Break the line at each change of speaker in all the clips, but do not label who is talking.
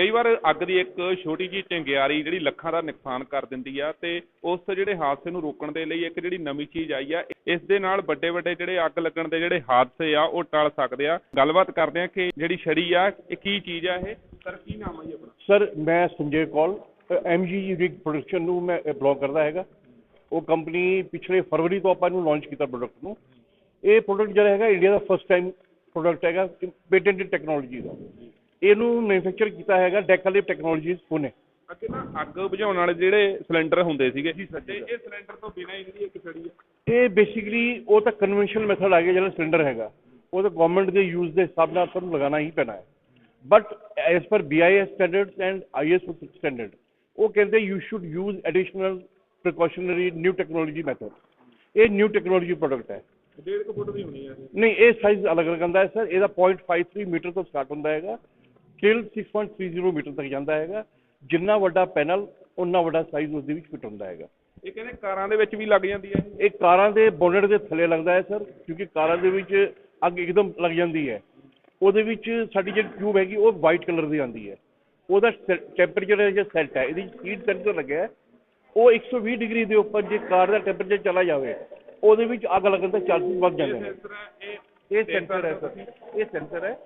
ਕਈ ਵਾਰ ਅੱਗ ਦੀ ਇੱਕ ਛੋਟੀ ਜਿਹੀ ਚੰਗਿਆਰੀ ਜਿਹੜੀ ਲੱਖਾਂ ਦਾ ਨੁਕਸਾਨ ਕਰ ਦਿੰਦੀ ਆ ਤੇ ਉਸ ਜਿਹੜੇ ਹਾਦਸੇ ਨੂੰ ਰੋਕਣ ਦੇ ਲਈ ਇੱਕ ਜਿਹੜੀ ਨਵੀਂ ਚੀਜ਼ ਆਈ ਆ, ਇਸ ਦੇ ਨਾਲ ਵੱਡੇ ਵੱਡੇ ਜਿਹੜੇ ਅੱਗ ਲੱਗਣ ਦੇ ਜਿਹੜੇ ਹਾਦਸੇ ਆ, ਉਹ ਟਲ ਸਕਦੇ ਆ। ਗੱਲਬਾਤ ਕਰਦੇ ਆ ਕਿ ਜਿਹੜੀ ਛੜੀ ਆ, ਇਹ ਕੀ ਚੀਜ਼ ਆ ਇਹ? ਸਰ, ਕੀ ਨਾਮ ਆ ਜੀ ਆਪਣਾ?
ਸਰ, ਮੈਂ Sanjay Kaul MG rig production ਨੂੰ ਮੈਂ ਬਲੌਗ ਕਰਦਾ ਹੈਗਾ। ਉਹ ਕੰਪਨੀ ਪਿਛਲੇ ਫਰਵਰੀ ਤੋਂ ਆਪਾਂ ਇਹਨੂੰ ਲਾਂਚ ਕੀਤਾ ਪ੍ਰੋਡਕਟ ਨੂੰ। ਇਹ ਪ੍ਰੋਡਕਟ ਜਿਹੜਾ ਹੈਗਾ ਇੰਡੀਆ ਦਾ ਫਸਟ ਟਾਈਮ ਪ੍ਰੋਡਕਟ ਹੈਗਾ, ਪੇਟੈਂਟਡ ਟੈਕਨੋਲੋਜੀ ਦਾ। ਇਹਨੂੰ ਮੈਨੂਫੈਕਚਰ ਕੀਤਾ ਹੈਗਾ ਡੈਕਾਲਿਪ ਟੈਕਨੋਲੋਜੀਜ਼ ਪੁਣੇ।
ਅੱਗੇ ਨਾ ਅੱਗ ਬੁਝਾਉਣ ਵਾਲੇ ਜਿਹੜੇ ਸਿਲੰਡਰ ਹੁੰਦੇ ਸੀਗੇ ਤੇ ਇਹ ਸਿਲੰਡਰ ਤੋਂ ਬਿਨਾਂ ਹੀ ਜਿਹੜੀ ਇੱਕ ਛੜੀ ਆ
ਇਹ ਬੇਸਿਕਲੀ ਉਹ ਤਾਂ ਕਨਵੈਨਸ਼ਨਲ ਮੈਥਡ ਆ ਗਿਆ ਜਿਹੜਾ ਸਿਲੰਡਰ ਹੈਗਾ। ਉਹ ਤਾਂ ਗਵਰਨਮੈਂਟ ਦੇ ਯੂਜ਼ ਦੇ ਹਿਸਾਬ ਨਾਲ ਤੁਹਾਨੂੰ ਲਗਾਉਣਾ ਹੀ ਪੈਣਾ ਹੈ। ਬਟ ਐਸ ਪਰ BIS standards and ISO standard ਉਹ ਕਹਿੰਦੇ you should use additional precautionary new technology method ਇਹ ਨਿਊ ਟੈਕਨੋਲੋਜੀ ਪ੍ਰੋਡਕਟ ਹੈ।
ਡੇਢ ਕੁ ਫੁੱਟ ਦੀ ਹੋਣੀ ਇਹ।
ਨਹੀਂ ਇਹ ਸਾਈਜ਼ ਅਲੱਗ ਅਲੱਗ ਹੁੰਦਾ ਹੈ ਸਰ। ਇਹਦਾ 0.53 ਮੀਟਰ ਤੋਂ ਸਟਾਰਟ ਹੁੰਦਾ ਹੈਗਾ। ਟਿਲ 6.30 ਮੀਟਰ ਤੱਕ ਜਾਂਦਾ ਹੈਗਾ। ਜਿੰਨਾ ਵੱਡਾ ਪੈਨਲ ਉਨਾ ਵੱਡਾ ਸਾਈਜ਼ ਉਸ ਦੇ ਵਿੱਚ ਫਿੱਟ ਹੁੰਦਾ ਹੈਗਾ।
ਇਹ ਕਹਿੰਦੇ ਕਾਰਾਂ ਦੇ ਵਿੱਚ ਵੀ ਲੱਗ ਜਾਂਦੀ ਹੈ।
ਇਹ ਕਾਰਾਂ ਦੇ ਬੋਨਟ ਦੇ ਥੱਲੇ ਲੱਗਦਾ ਹੈ ਸਰ ਕਿਉਂਕਿ ਕਾਰਾਂ ਦੇ ਵਿੱਚ ਅੱਗ ਇੱਕਦਮ ਲੱਗ ਜਾਂਦੀ ਹੈ। ਉਹਦੇ ਵਿੱਚ ਸਾਡੀ ਜਿਹੜੀ ਟਿਊਬ ਹੈਗੀ ਉਹ ਵਾਈਟ ਕਲਰ ਦੀ ਆਉਂਦੀ ਹੈ। ਉਹਦਾ ਟੈਂਪਰੇਚਰ ਜਿਹੜਾ ਸੈੱਟ ਹੈ ਇਹਦੀ ਹੀਟ ਸੈਂਸਰ ਲੱਗਿਆ ਹੈ। ਉਹ 120 ਡਿਗਰੀ ਦੇ ਉੱਪਰ ਜੇ ਕਾਰ ਦਾ ਟੈਂਪਰੇਚਰ ਚਲਾ ਜਾਵੇ ਉਹਦੇ ਵਿੱਚ ਅੱਗ ਲੱਗਣ ਦੇ ਚਾਂਸਸ ਵੱਧ ਜਾਂਦੇ ਨੇ
ਇਹ
ਸੈਂਸਰ ਹੈ ਸਰ ਇਹ ਸੈਂਸਰ ਹੈ।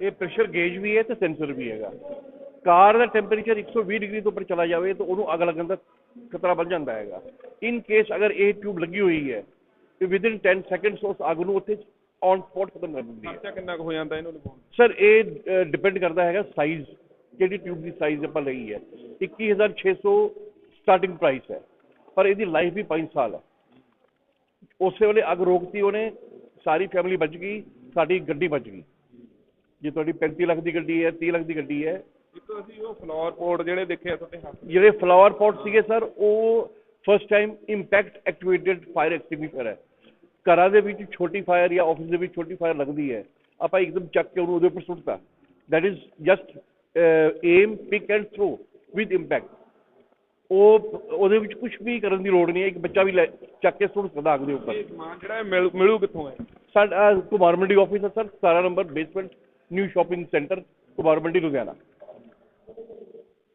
ਇਹ ਪ੍ਰੈਸ਼ਰ ਗੇਜ ਵੀ ਹੈ ਤੇ ਸੈਂਸਰ ਵੀ ਹੈਗਾ। ਕਾਰ ਦਾ ਟੈਂਪਰੇਚਰ 120 ਡਿਗਰੀ ਤੋਂ ਉੱਪਰ ਚਲਾ ਜਾਵੇ ਤਾਂ ਉਹਨੂੰ ਅੱਗ ਲੱਗਣ ਦਾ ਖਤਰਾ ਵੱਧ ਜਾਂਦਾ ਹੈਗਾ। ਇਨ ਕੇਸ ਅਗਰ ਇਹ ਟਿਊਬ ਲੱਗੀ ਹੋਈ ਹੈ ਤੇ ਵਿਦਿਨ 10 ਸੈਕਿੰਡਸ ਉਸ ਅੱਗ ਨੂੰ ਉੱਥੇ ਔਨ ਸਪੌਟ ਖਤਮ ਕਰ ਦਿੰਦੀ ਹੈ।
ਖਰਚਾ ਕਿੰਨਾ ਕੁ ਹੋ ਜਾਂਦਾ ਇਹਨੂੰ ਲਗਾਉਣ
ਸਰ ਇਹ ਡਿਪੈਂਡ ਕਰਦਾ ਹੈਗਾ ਸਾਈਜ਼ ਜਿਹੜੀ ਟਿਊਬ ਦੀ ਸਾਈਜ਼ ਆਪਾਂ ਲਈ ਹੈ। 21600 ਸਟਾਰਟਿੰਗ ਪ੍ਰਾਈਸ ਹੈ ਪਰ ਇਹਦੀ ਲਾਈਫ ਵੀ 5 ਸਾਲ ਹੈ। ਉਸੇ ਵੇਲੇ ਅੱਗ ਰੋਕਤੀ ਉਹਨੇ ਸਾਰੀ ਫੈਮਿਲੀ ਬਚ ਗਈ ਸਾਡੀ ਗੱਡੀ ਬਚ ਗਈ। ਜੇ ਤੁਹਾਡੀ 35 ਲੱਖ ਦੀ ਗੱਡੀ ਹੈ 30 ਲੱਖ ਦੀ ਗੱਡੀ ਹੈ।
ਇੱਕ ਅਸੀਂ ਉਹ ਫਲੋਰ ਪੋਰਟ ਜਿਹੜੇ ਦੇਖੇ ਆ ਤੁਹਾਡੇ ਹੱਥ।
ਜਿਹੜੇ ਫਲਾਵਰ ਪੌਟ ਸੀਗੇ ਸਰ ਉਹ first time impact activated fire extinguisher ਹੈ। ਘਰਾਂ ਦੇ ਵਿੱਚ ਛੋਟੀ ਫਾਇਰ ਜਾਂ ਆਫਿਸ ਦੇ ਵਿੱਚ ਛੋਟੀ ਫਾਇਰ ਲੱਗਦੀ ਹੈ। ਆਪਾਂ ਇੱਕਦਮ ਚੱਕ ਕੇ ਉਹਨੂੰ ਉਹਦੇ ਉੱਪਰ ਸੁੱਟਤਾ। That is just aim pick and throw with impact ਉਹ ਉਹਦੇ ਵਿੱਚ ਕੁਝ ਵੀ ਕਰਨ ਦੀ ਲੋੜ ਨਹੀਂ ਹੈ ਇੱਕ ਬੱਚਾ ਵੀ ਲੈ ਚੱਕ ਕੇ ਸੁੱਟ ਸਕਦਾ ਅੱਗ ਦੇ ਉੱਪਰ।
ਇਹ ਸਮਾਨ ਜਿਹੜਾ ਇਹ ਮਿਲ- ਮਿਲੂ ਕਿੱਥੋਂ ਹੈ?
ਸਾਡਾ ਕੁਮਾਰ ਮੰਡੀ ਆਫਿਸ ਹੈ sir 17 number basement new shopping centre Kumar Mandi Ludhiana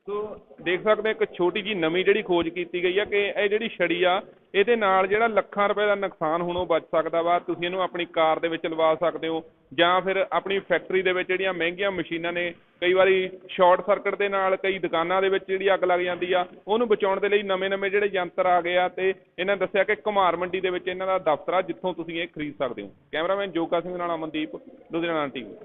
so ਦੇਖ ਸਕਦੇ ਹੋ ਇੱਕ ਛੋਟੀ ਜੀ ਨਵੀਂ ਜਿਹੜੀ ਖੋਜ ਕੀਤੀ ਗਈ ਆ ਕਿ ਇਹ ਜਿਹੜੀ ਛੜੀ ਆ, ਇਹਦੇ ਨਾਲ ਜਿਹੜਾ ਲੱਖਾਂ ਰੁਪਏ ਦਾ ਨੁਕਸਾਨ ਹੋਣੋਂ ਬਚ ਸਕਦਾ ਵਾ, ਤੁਸੀਂ ਇਹਨੂੰ ਆਪਣੀ ਕਾਰ ਦੇ ਵਿੱਚ ਲਵਾ ਸਕਦੇ ਹੋ, ਜਾਂ ਫਿਰ ਆਪਣੀ ਫੈਕਟਰੀ ਦੇ ਵਿੱਚ ਜਿਹੜੀਆਂ ਮਹਿੰਗੀਆਂ ਮਸ਼ੀਨਾਂ ਨੇ, ਕਈ ਵਾਰੀ ਸ਼ਾਰਟ ਸਰਕਟ ਦੇ ਨਾਲ ਕਈ ਦੁਕਾਨਾਂ ਦੇ ਵਿੱਚ ਜਿਹੜੀ ਅੱਗ ਲੱਗ ਜਾਂਦੀ ਆ, ਉਹਨੂੰ ਬਚਾਉਣ ਦੇ ਲਈ ਨਵੇਂ-ਨਵੇਂ ਜਿਹੜੇ ਯੰਤਰ ਆ ਗਏ ਆ, ਤੇ ਇਹਨਾਂ ਦੱਸਿਆ ਕਿ ਕੁਮਾਰ ਮੰਡੀ ਦੇ ਵਿੱਚ ਇਹਨਾਂ ਦਾ ਦਫ਼ਤਰ ਆ, ਜਿੱਥੋਂ ਤੁਸੀਂ ਇਹ ਖਰੀਦ ਸਕਦੇ ਹੋ। ਕੈਮਰਾਮੈਨ ਜੋਗਾ ਸਿੰਘ ਨਾਲ ਅਮਨਦੀਪ, ਲੁਧਿਆਣਾ ਟੀਵੀ।